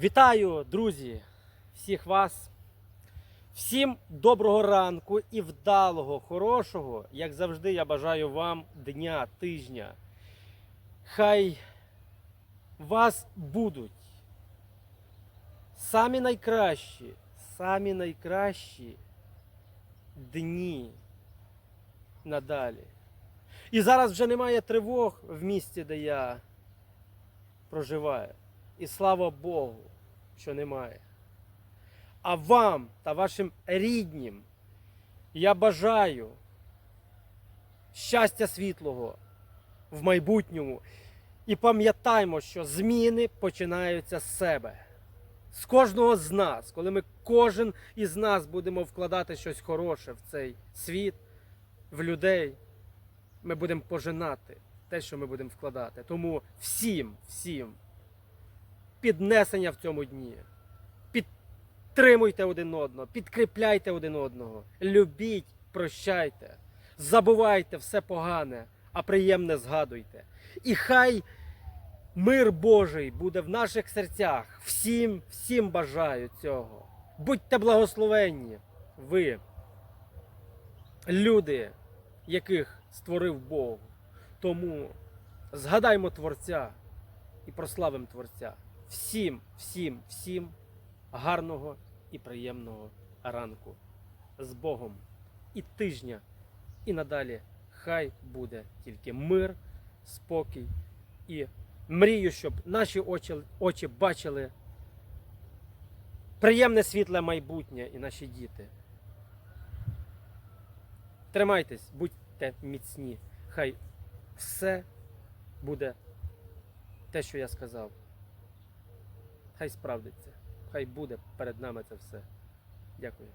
Вітаю, друзі, всіх вас. Всім доброго ранку і вдалого, хорошого, як завжди, я бажаю вам дня, тижня. Хай вас будуть самі найкращі, самі найкращі дні надалі. І зараз вже немає тривог в місті, де я проживаю. І слава Богу, що немає. А вам та вашим ріднім я бажаю щастя світлого в майбутньому. І пам'ятаймо, що зміни починаються з себе. З кожного з нас, коли ми кожен із нас будемо вкладати щось хороше в цей світ, в людей, ми будемо пожинати те, що ми будемо вкладати. Тому всім, всім піднесення в цьому дні. Підтримуйте один одного, підкріпляйте один одного, любіть, прощайте, забувайте все погане, а приємне згадуйте. І хай мир Божий буде в наших серцях. Всім, всім бажаю цього. Будьте благословенні, ви, люди, яких створив Бог. Тому згадаймо Творця і прославимо Творця. Всім, всім, всім гарного і приємного ранку з Богом і тижня, і надалі хай буде тільки мир, спокій і мрію, щоб наші очі, очі бачили приємне світле майбутнє і наші діти. Тримайтесь, будьте міцні. Хай все буде те, що я сказав. Хай справдиться. Хай буде перед нами це все. Дякую.